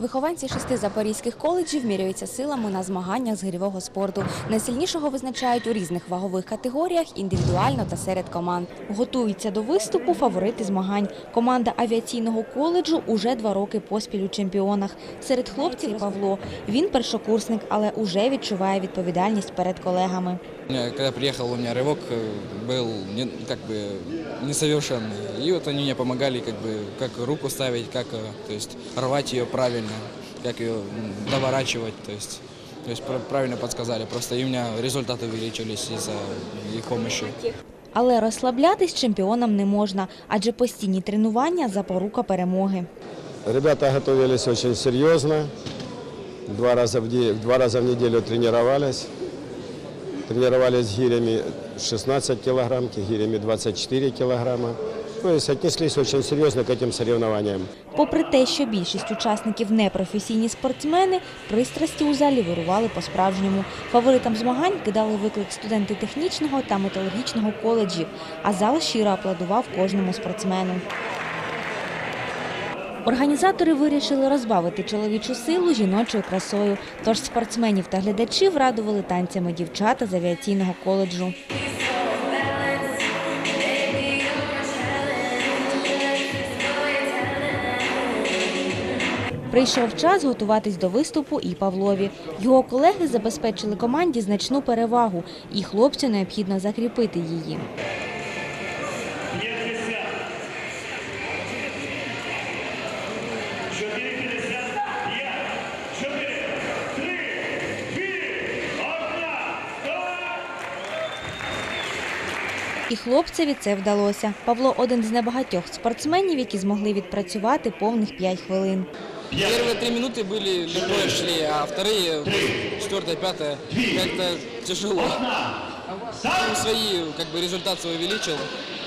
Вихованці шести запорізьких коледжів міряються силами на змаганнях з гирьового спорту. Найсильнішого визначають у різних вагових категоріях, індивідуально та серед команд. Готуються до виступу фаворити змагань. Команда авіаційного коледжу уже два роки поспіль у чемпіонах. Серед хлопців Павло. Він першокурсник, але уже відчуває відповідальність перед колегами. У меня, когда приехал, у меня рывок э, был не, как бы несовершенный. И вот они мне помогали, как бы, как руку ставить, как э, то есть, рвать ее правильно, как ее м, доворачивать. То есть, то есть пр- правильно подсказали. Просто и у меня результаты увеличились из-за их помощи. Але розслаблятись чемпіонам не можна, адже постійні тренування – запорука перемоги. Ребята готовились очень серьезно. Два раза в, де- два раза в неделю тренировались. Тренировались с гирями 16 килограмм, гирями 24 килограмма. То есть отнеслись очень серьезно к этим соревнованиям. Попри те, що більшість учасників не професійні спортсмени, пристрасті у залі вирували по-справжньому. Фаворитам змагань кидали виклик студенти технічного та металургічного коледжів, а зал щиро аплодував кожному спортсмену. Організатори вирішили розбавити чоловічу силу жіночою красою. Тож спортсменів та глядачів радували танцями дівчата з авіаційного коледжу. Прийшов час готуватись до виступу і Павлові. Його колеги забезпечили команді значну перевагу, і хлопцю необхідно закріпити її. І хлопцеві це вдалося. Павло один з небагатьох спортсменів, які змогли відпрацювати повних 5 хвилин. Первые три минуты были легко шли, а вторые, четвертая, пятая, как-то тяжело. Как бы, результат свій увеличив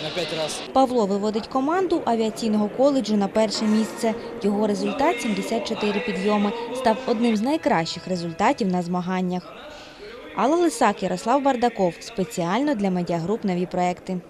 на пять раз. Павло виводить команду авіаційного коледжу на перше місце. Його результат 74 підйоми став одним з найкращих результатів на змаганнях. Алла Лисак, Ярослав Бардаков. Спеціально для медіагруп «Нові проекти».